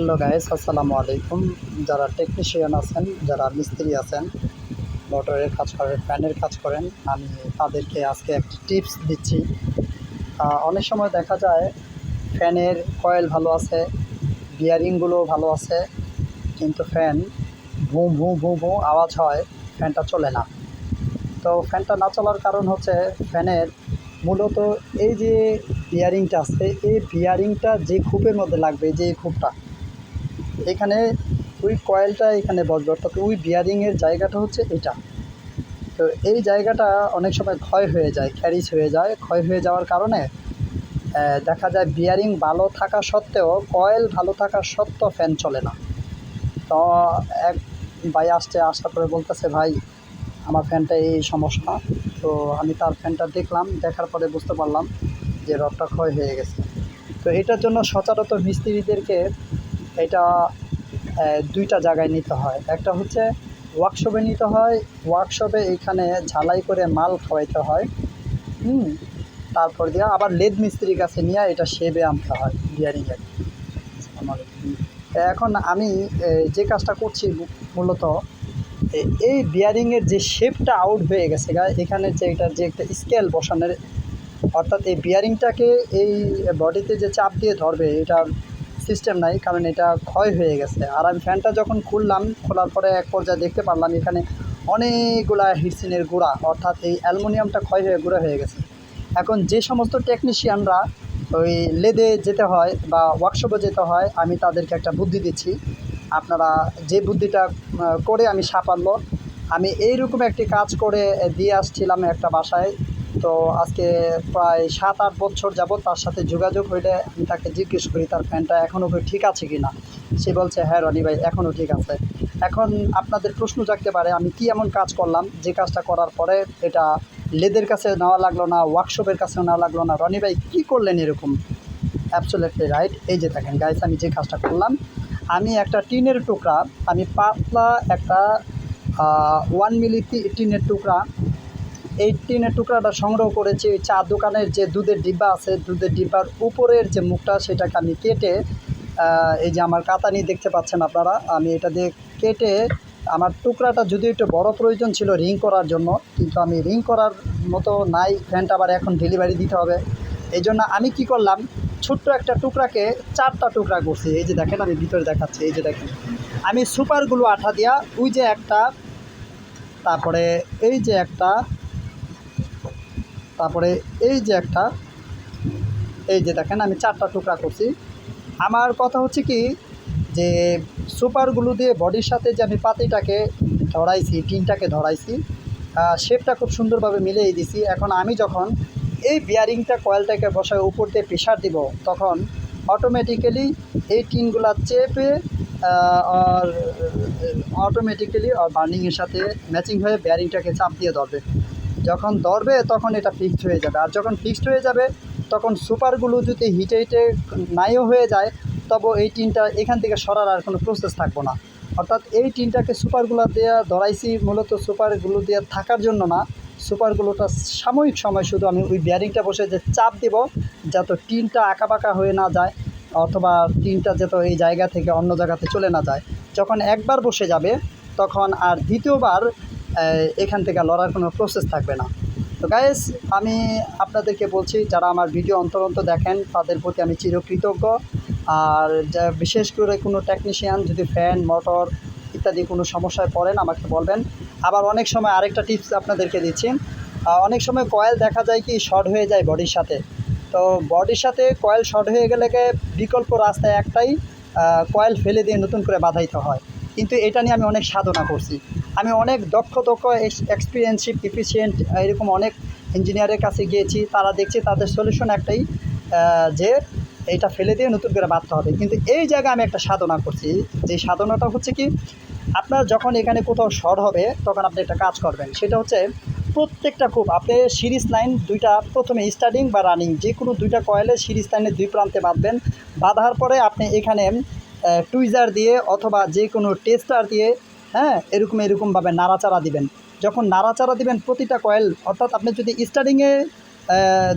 Hello guys, আসসালামু আলাইকুম। যারা টেকনিশিয়ান আছেন, যারা মিস্ত্রি আছেন, মোটরের কাজ করেন, ফ্যানের কাজ করেন, আমি তাদেরকে আজকে একটি টিপস দিচ্ছি। অনেক সময় দেখা যায় ফ্যানের কয়েল ভালো আছে বিয়ারিংগুলো ভালো আছে, কিন্তু ফ্যান ভু ভু ভু ভু আওয়াজ হয়, ফ্যানটা চলে না। তো ফ্যানটা না চলার কারণ হচ্ছে ফ্যানের মূলত এই যে বিয়ারিংটা আছে, এই বিয়ারিংটা যে খুপের মধ্যে লাগবে, যে খুপটা এখানে ওই কয়েলটা এখানে বসবে, অর্থাৎ ওই বিয়ারিংয়ের জায়গাটা হচ্ছে এটা। তো এই জায়গাটা অনেক সময় ক্ষয় হয়ে যায়, ক্যারিজ হয়ে যায়। ক্ষয় হয়ে যাওয়ার কারণে দেখা যায় বিয়ারিং ভালো থাকা সত্ত্বেও, কয়েল ভালো থাকা সত্ত্বেও ফ্যান চলে না। তো এক ভাই আসছে, আসার পরে বলতেছে, ভাই, আমার ফ্যানটা এই সমস্যা তো আমি তার ফ্যানটা দেখলাম, দেখার পরে বুঝতে পারলাম যে রডটা ক্ষয় হয়ে গেছে। তো এটার জন্য সচরাচর মিস্ত্রিদেরকে এটা দুইটা জায়গায় নিতে হয়। একটা হচ্ছে ওয়ার্কশপে নিতে হয় ওয়ার্কশপে এইখানে ঝালাই করে মাল খাওয়াইতে হয়, হুম, তারপর দিয়ে আবার লেদ মিস্ত্রির কাছে নিয়ে এটা সেবে আনতে হয় বিয়ারিংয়ের এখন আমি যে কাজটা করছি মূলত এই বিয়ারিংয়ের যে শেপটা আউট হয়ে গেছে এখানে যে এটা যে একটা স্কেল বসানোর, অর্থাৎ এই বিয়ারিংটাকে এই বডিতে যে চাপ দিয়ে ধরবে এটার সিস্টেম নাই, কারণ এটা ক্ষয় হয়ে গেছে। আর আমি ফ্যানটা যখন খুললাম, খোলার পরে এক পর্যায়ে দেখতে পারলাম, এখানে অনেকগুলা হিটসিনের গুঁড়া, অর্থাৎ এই অ্যালুমিনিয়ামটা ক্ষয় হয়ে, গুঁড়া হয়ে গেছে। এখন যে সমস্ত টেকনিশিয়ানরা ওই লেদে যেতে হয় বা ওয়ার্কশপে যেতে হয়, আমি তাদেরকে একটা বুদ্ধি দিচ্ছি। আপনারা যে বুদ্ধিটা করে আমি সাফাল্য, আমি এইরকম একটি কাজ করে দিয়ে আসছিলাম একটা বাসায়। তো আজকে প্রায় সাত, আট বছর যাবত তার সাথে যোগাযোগ হইলে আমি তাকে জিজ্ঞেস করি, তার প্যান্টটা এখনও ঠিক আছে কি না সে বলছে হ্যাঁ রনি ভাই এখনও ঠিক আছে। এখন আপনাদের প্রশ্ন জাগতে পারে, আমি কি এমন কাজ করলাম? যে কাজটা করার পরে এটা লেদের কাছে নেওয়া লাগল না ওয়ার্কশপের কাছে নেওয়া লাগল না। রনি ভাই, কী করলেন এরকম? অ্যাবসোলেটলি রাইট এই যে দেখেন গাইস আমি যে কাজটা করলাম, আমি একটা টিনের টুকরা, আমি পাতলা একটা ওয়ান মিলি টিনের টুকরা এই টিনের টুকরাটা সংগ্রহ করেছি ওই চা দোকানের যে দুধের ডিব্বা আছে, দুধের ডিব্বার উপরের যে মুখটা সেটাকে আমি কেটে এই যে আমার কাতানি দেখতে পাচ্ছেন আপনারা, আমি এটা দিয়ে কেটে আমার টুকরাটা যদি একটু বড় প্রয়োজন ছিল রিং করার জন্য, কিন্তু আমি রিং করার মতো নাই ফ্যানটা আবার এখন ডেলিভারি দিতে হবে। এই জন্য আমি কি করলাম, ছোট্ট একটা টুকরাকে চারটা টুকরা করছি। এই যে দেখেন, আমি ভিতরে দেখাচ্ছি, এই যে দেখেন। আমি সুপারগুলো আঠা দিয়া ওই যে একটা, তারপরে এই যে একটা তারপরে এই যে একটা, এই যে দেখেন আমি চারটা টুকরা করছি। আমার কথা হচ্ছে কি যে সুপারগুলো দিয়ে বডির সাথে যে আমি পাতিটাকে ধরাইছি, টিনটাকে ধরাইছি শেপটা খুব সুন্দরভাবে মিলিয়ে দিছি। এখন আমি যখন এই বিয়ারিংটা কয়েলটাকে বসায় উপর দিয়ে প্রেশার দিব, তখন অটোমেটিক্যালি এই টিনগুলা চেপে আর অটোমেটিক্যালি বার্নিংয়ের সাথে ম্যাচিং হয়ে বিয়ারিংটাকে চাপ দিয়ে ধরবে। যখন ধরবে তখন এটা ফিক্সড হয়ে যাবে। আর যখন ফিক্সড হয়ে যাবে, তখন সুপারগুলো যদি হিটে হিটে নাইও হয়ে যায়, তবে এই টিনটা এখান থেকে সরার আর কোনো প্রসেস থাকব না। অর্থাৎ এই টিনটাকে সুপারগুলো দেওয়া ধরাইছি, মূলত সুপারগুলো দেওয়া থাকার জন্য না সুপারগুলোটা সাময়িক সময় শুধু আমি ওই বিয়ারিংটা বসে যে চাপ দেব, যাতে টিনটা আঁকাবাঁকা হয়ে না যায়, অথবা টিনটা যাতে এই জায়গা থেকে অন্য জায়গাতে চলে না যায়। যখন একবার বসে যাবে, তখন আর দ্বিতীয়বার এখান থেকে লড়ার কোনো প্রসেস থাকবে না। তো গাইস আমি আপনাদেরকে বলছি, যারা আমার ভিডিও অন্তর দেখেন, তাদের প্রতি আমি চিরকৃতজ্ঞ। আর যা, বিশেষ করে কোনো টেকনিশিয়ান যদি ফ্যান মোটর ইত্যাদি কোনো সমস্যায় পড়েন, আমাকে বলবেন। আবার অনেক সময় আরেকটা টিপস আপনাদেরকে দিচ্ছি। অনেক সময় কয়েল দেখা যায় কি শর্ট হয়ে যায় বডির সাথে। তো বডির সাথে কয়েল শর্ট হয়ে গেলে বিকল্প রাস্তায় একটাই কয়েল ফেলে দিয়ে নতুন করে বাঁধাইতে হয়। কিন্তু এটা নিয়ে আমি অনেক সাধনা করছি। আমি অনেক দক্ষ দক্ষ এক্সপিরিয়েন্সিভ এফিসিয়েন্ট এরকম অনেক ইঞ্জিনিয়ারের কাছে গিয়েছি। তারা দেখছি তাদের সলিউশন একটাই যে এটা ফেলে দিয়ে নতুন করে বাঁধতে হবে। কিন্তু এই জায়গায় আমি একটা সাধনা করছি। যে সাধনাটা হচ্ছে কি, আপনার যখন এখানে কোথাও শর্ট হবে, তখন আপনি একটা কাজ করবেন। সেটা হচ্ছে প্রত্যেকটা খুব, আপনি সিরিজ লাইন দুইটা, প্রথমে স্টার্টিং বা রানিং যে কোনো দুইটা কয়েলে সিরিজ লাইনের দুই প্রান্তে বাঁধবেন। বাঁধার পরে আপনি এখানে টুইজার দিয়ে অথবা যে কোনো টেস্টার দিয়ে হ্যাঁ এরকম এরকমভাবে নাড়াচাড়া দিবেন। যখন নাড়াচাড়া দিবেন প্রতিটা কয়েল অর্থাৎ আপনি যদি স্টার্টিংয়ে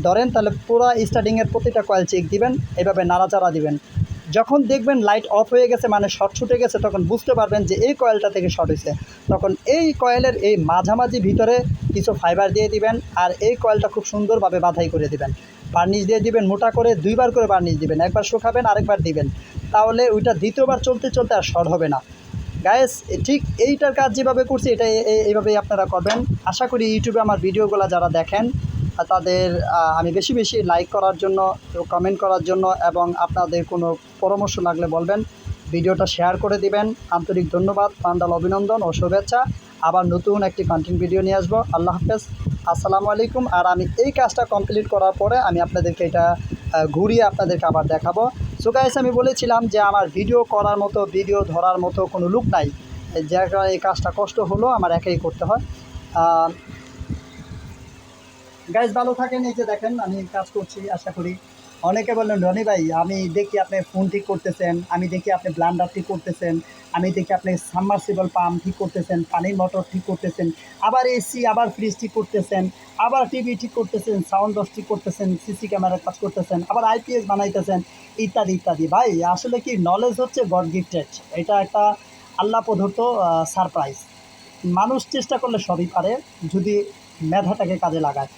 ধরেন, তাহলে পুরো স্টার্টিংয়ের প্রতিটা কয়েল চেক দিবেন, এভাবে নাড়াচাড়া দিবেন। যখন দেখবেন লাইট অফ হয়ে গেছে মানে শর্ট ছুটে গেছে, তখন বুঝতে পারবেন যে এই কয়েলটা থেকে শর্ট হয়েছে তখন এই কয়েলের এই মাঝামাঝি ভিতরে কিছু ফাইবার দিয়ে দিবেন, আর এই কয়েলটা খুব সুন্দরভাবে বাধাই করে দিবেন। বার্নিশ দিয়ে দিবেন, মোটা করে দুইবার করে বার্নিশ দিবেন। একবার শুকাবেন, আরেকবার দিবেন। তাহলে ওইটা দ্বিতীয়বার চলতে চলতে আর শর্ট হবে না। গায়েস ঠিক এইটার কাজ যেভাবে করছি, এটা এইভাবেই আপনারা করবেন। আশা করি ইউটিউবে আমার ভিডিওগুলো যারা দেখেন তাদের আমি বেশি বেশি লাইক করার জন্য কমেন্ট করার জন্য এবং আপনাদের কোনো পরামর্শ লাগলে বলবেন। ভিডিওটা শেয়ার করে দিবেন। আন্তরিক ধন্যবাদ, পান্ডাল অভিনন্দন ও শুভেচ্ছা। আবার নতুন একটি কন্টেন্ট ভিডিও নিয়ে আসব। আল্লাহ হাফেজ। আসসালামু আলাইকুম। আর আমি এই কাজটা কমপ্লিট করার পরে আমি আপনাদেরকে এটা ঘুরিয়ে আপনাদেরকে আবার দেখাবো। সো গাইস আমি বলেছিলাম যে আমার ভিডিও করার মতো ভিডিও ধরার মতো কোনো লুক নাই। যে কারণে এই কাজটা কষ্ট হলো, আমার একাই করতে হয়। গাইজ ভালো থাকেন। এই যে দেখেন, আমি কাজ করছি, আশা করি। অনেকে বললেন, রনি ভাই, আমি দেখি আপনি ফোন ঠিক করতেছেন, আমি দেখি আপনি ব্লান্ডার ঠিক করতেছেন, আমি দেখি আপনি সাবমার্সিবল পাম্প ঠিক করতেছেন, পানির মোটর ঠিক করতেছেন, আবার এসি আবার ফ্রিজ ঠিক করতেছেন, আবার টিভি ঠিক করতেছেন সাউন্ড বক্স ঠিক করতেছেন সিসি ক্যামেরা কাজ করতেছেন, আবার আইপিএস বানাইতেছেন, ইত্যাদি ইত্যাদি। ভাই, আসলে কি নলেজ হচ্ছে গড গিফটেড এটা একটা আল্লাহ প্রদত্ত সারপ্রাইজ মানুষ চেষ্টা করলে সবই পারে, যদি মেধাটাকে কাজে লাগায়।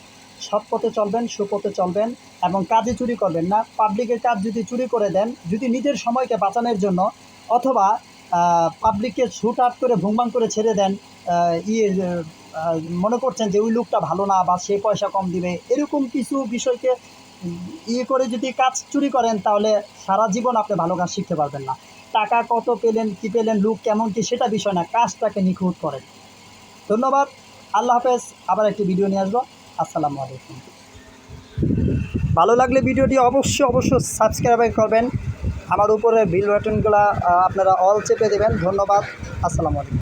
সৎ পথে চলবেন, সুপথে চলবেন এবং কাজে চুরি করবেন না। পাবলিকের কাজ যদি চুরি করে দেন, যদি নিজের সময়কে বাঁচানোর জন্য অথবা পাবলিককে শুট আউট করে ভুংবাং করে ছেড়ে দেন ইয়ে মনে করছেন যে ওই লোকটা ভালো না বা সে পয়সা কম দিবে, এরকম কিছু বিষয়কে ইয়ে করে যদি কাজ চুরি করেন, তাহলে সারা জীবন আপনি ভালো কাজ শিখতে পারবেন না। টাকা কত পেলেন, কী পেলেন, লুক কেমন কি সেটা বিষয় না, কাজটাকে নিখুঁত করেন। ধন্যবাদ, আল্লাহ হাফেজ, আবার একটি ভিডিও নিয়ে আসব। আসসালামু আলাইকুম। ভালো লাগলে ভিডিওটি অবশ্যই অবশ্যই সাবস্ক্রাইব করবেন। আমার উপরে বিল বাটনগুলো আপনারা অল চেপে দেবেন। ধন্যবাদ। আসসালামু আলাইকুম।